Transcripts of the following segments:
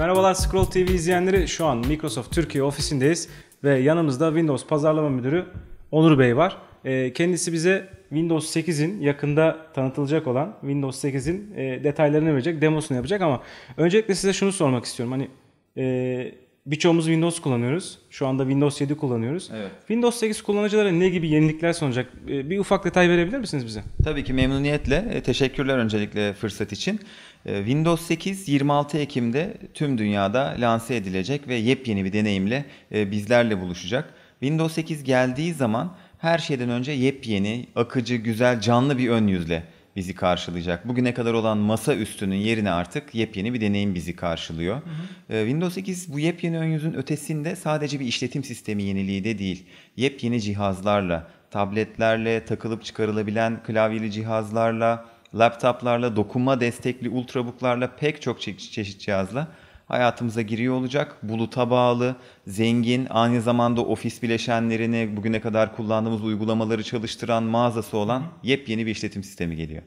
Merhabalar Scroll TV izleyenleri. Şu an Microsoft Türkiye ofisindeyiz ve yanımızda Windows Pazarlama Müdürü Onur Bey var. Ee, kendisi bize Windows 8'in yakında tanıtılacak olan Windows 8'in e, detaylarını verecek, demosunu yapacak ama öncelikle size şunu sormak istiyorum. Hani e, birçoğumuz Windows kullanıyoruz. Şu anda Windows 7 kullanıyoruz. Evet. Windows 8 kullanıcılara ne gibi yenilikler sunacak? E, bir ufak detay verebilir misiniz bize? Tabii ki memnuniyetle. E, Teşekkürler öncelikle fırsat için. E, Windows 8 26 Ekim'de tüm dünyada lanse edilecek ve yepyeni bir deneyimle e, bizlerle buluşacak. Windows 8 geldiği zaman her şeyden önce yepyeni, akıcı, güzel, canlı bir ön yüzle bizi karşılayacak. Bugüne kadar olan masa üstünün yerine artık yepyeni bir deneyim bizi karşılıyor. E, Windows 8 bu yepyeni ön yüzün ötesinde sadece bir işletim sistemi yeniliği de değil. Yepyeni cihazlarla, tabletlerle, takılıp çıkarılabilen klavyeli cihazlarla, laptoplarla, dokunma destekli ultrabooklarla pek çok çe- çeşit cihazla hayatımıza giriyor olacak. Buluta bağlı, zengin, aynı zamanda ofis bileşenlerini, bugüne kadar kullandığımız uygulamaları çalıştıran mağazası olan yepyeni bir işletim sistemi geliyor.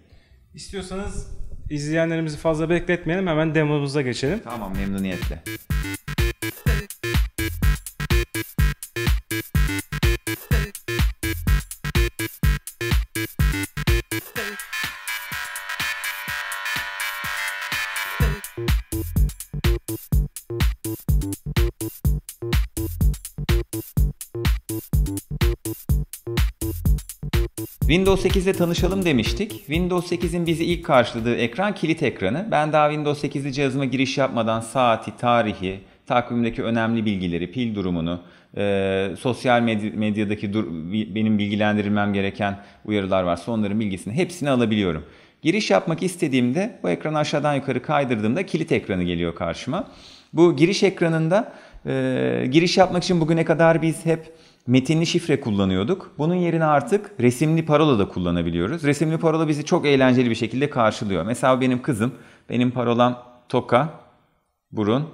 İstiyorsanız izleyenlerimizi fazla bekletmeyelim hemen demomuza geçelim. Tamam memnuniyetle. Windows 8'le tanışalım demiştik. Windows 8'in bizi ilk karşıladığı ekran kilit ekranı. Ben daha Windows 8'li cihazıma giriş yapmadan saati, tarihi, takvimdeki önemli bilgileri, pil durumunu, e, sosyal medya- medyadaki dur- benim bilgilendirilmem gereken uyarılar varsa onların bilgisini hepsini alabiliyorum. Giriş yapmak istediğimde bu ekranı aşağıdan yukarı kaydırdığımda kilit ekranı geliyor karşıma. Bu giriş ekranında e, giriş yapmak için bugüne kadar biz hep metinli şifre kullanıyorduk. Bunun yerine artık resimli parola da kullanabiliyoruz. Resimli parola bizi çok eğlenceli bir şekilde karşılıyor. Mesela benim kızım, benim parolam toka, burun,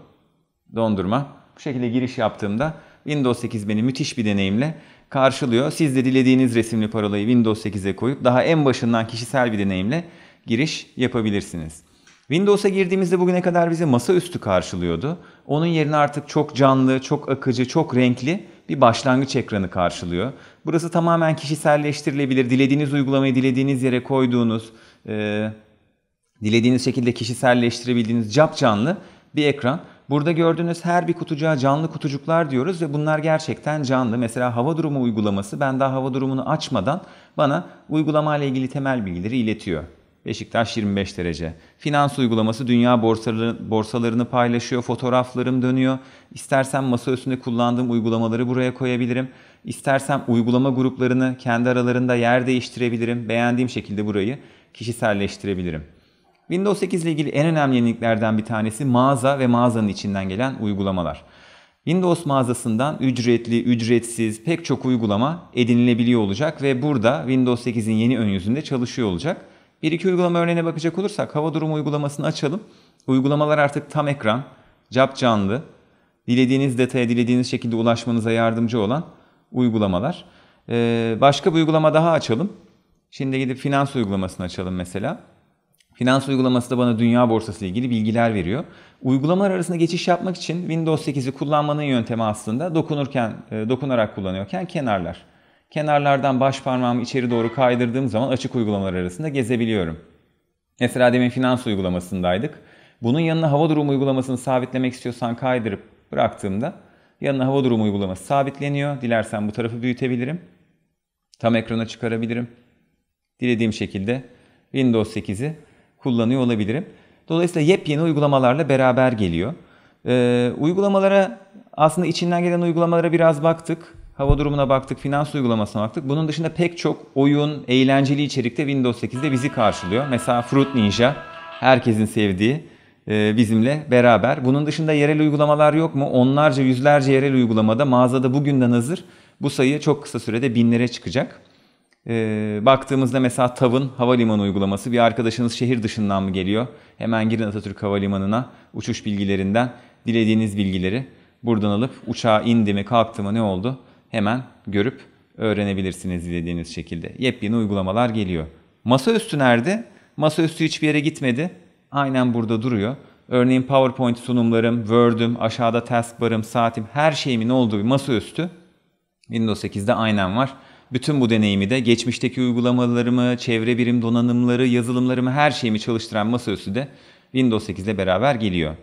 dondurma. Bu şekilde giriş yaptığımda Windows 8 beni müthiş bir deneyimle karşılıyor. Siz de dilediğiniz resimli parolayı Windows 8'e koyup daha en başından kişisel bir deneyimle giriş yapabilirsiniz. Windows'a girdiğimizde bugüne kadar bizi masaüstü karşılıyordu. Onun yerine artık çok canlı, çok akıcı, çok renkli bir başlangıç ekranı karşılıyor. Burası tamamen kişiselleştirilebilir. Dilediğiniz uygulamayı dilediğiniz yere koyduğunuz, e, dilediğiniz şekilde kişiselleştirebildiğiniz cap canlı bir ekran. Burada gördüğünüz her bir kutucuğa canlı kutucuklar diyoruz ve bunlar gerçekten canlı. Mesela hava durumu uygulaması ben daha hava durumunu açmadan bana uygulama ile ilgili temel bilgileri iletiyor. Beşiktaş 25 derece. Finans uygulaması dünya borsaları, borsalarını paylaşıyor, fotoğraflarım dönüyor. İstersem masa üstünde kullandığım uygulamaları buraya koyabilirim. İstersem uygulama gruplarını kendi aralarında yer değiştirebilirim. Beğendiğim şekilde burayı kişiselleştirebilirim. Windows 8 ile ilgili en önemli yeniliklerden bir tanesi mağaza ve mağazanın içinden gelen uygulamalar. Windows mağazasından ücretli, ücretsiz pek çok uygulama edinilebiliyor olacak ve burada Windows 8'in yeni ön yüzünde çalışıyor olacak. Bir iki uygulama örneğine bakacak olursak hava durumu uygulamasını açalım. Uygulamalar artık tam ekran, cap canlı, dilediğiniz detaya dilediğiniz şekilde ulaşmanıza yardımcı olan uygulamalar. Ee, başka bir uygulama daha açalım. Şimdi gidip finans uygulamasını açalım mesela. Finans uygulaması da bana dünya borsası ile ilgili bilgiler veriyor. Uygulamalar arasında geçiş yapmak için Windows 8'i kullanmanın yöntemi aslında dokunurken, e, dokunarak kullanıyorken kenarlar. Kenarlardan baş parmağımı içeri doğru kaydırdığım zaman açık uygulamalar arasında gezebiliyorum. Mesela demin finans uygulamasındaydık. Bunun yanına hava durumu uygulamasını sabitlemek istiyorsan kaydırıp bıraktığımda yanına hava durumu uygulaması sabitleniyor. Dilersen bu tarafı büyütebilirim. Tam ekrana çıkarabilirim. Dilediğim şekilde Windows 8'i kullanıyor olabilirim. Dolayısıyla yepyeni uygulamalarla beraber geliyor. Ee, uygulamalara aslında içinden gelen uygulamalara biraz baktık. Hava durumuna baktık, finans uygulamasına baktık. Bunun dışında pek çok oyun, eğlenceli içerikte Windows 8'de bizi karşılıyor. Mesela Fruit Ninja, herkesin sevdiği e, bizimle beraber. Bunun dışında yerel uygulamalar yok mu? Onlarca, yüzlerce yerel uygulamada mağazada bugünden hazır. Bu sayı çok kısa sürede binlere çıkacak. Ee, baktığımızda mesela TAV'ın havalimanı uygulaması bir arkadaşınız şehir dışından mı geliyor? Hemen girin Atatürk Havalimanı'na uçuş bilgilerinden dilediğiniz bilgileri buradan alıp uçağa indi mi kalktı mı ne oldu hemen görüp öğrenebilirsiniz dilediğiniz şekilde. Yepyeni uygulamalar geliyor. Masaüstü nerede? Masaüstü hiçbir yere gitmedi. Aynen burada duruyor. Örneğin PowerPoint sunumlarım, Word'üm, aşağıda taskbar'ım, saatim, her şeyimin olduğu bir masaüstü Windows 8'de aynen var. Bütün bu deneyimi de geçmişteki uygulamalarımı, çevre birim donanımları, yazılımlarımı, her şeyimi çalıştıran masaüstü de Windows 8 ile beraber geliyor.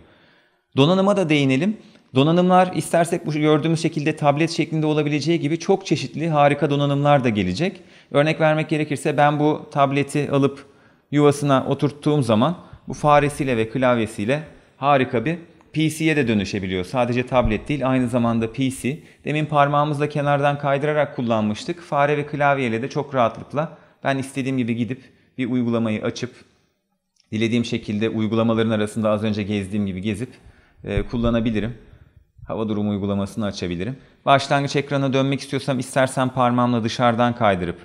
Donanıma da değinelim. Donanımlar istersek bu gördüğümüz şekilde tablet şeklinde olabileceği gibi çok çeşitli harika donanımlar da gelecek. Örnek vermek gerekirse ben bu tableti alıp yuvasına oturttuğum zaman bu faresiyle ve klavyesiyle harika bir PC'ye de dönüşebiliyor. Sadece tablet değil aynı zamanda PC. Demin parmağımızla kenardan kaydırarak kullanmıştık. Fare ve klavyeyle de çok rahatlıkla ben istediğim gibi gidip bir uygulamayı açıp dilediğim şekilde uygulamaların arasında az önce gezdiğim gibi gezip e, kullanabilirim. Hava durumu uygulamasını açabilirim. Başlangıç ekranına dönmek istiyorsam istersen parmağımla dışarıdan kaydırıp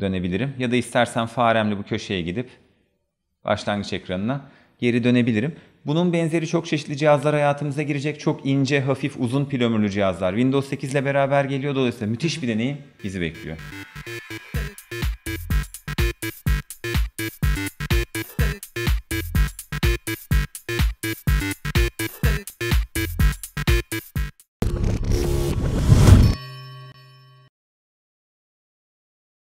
dönebilirim. Ya da istersen faremle bu köşeye gidip başlangıç ekranına geri dönebilirim. Bunun benzeri çok çeşitli cihazlar hayatımıza girecek. Çok ince, hafif, uzun pil ömürlü cihazlar. Windows 8 ile beraber geliyor. Dolayısıyla müthiş bir deneyim bizi bekliyor.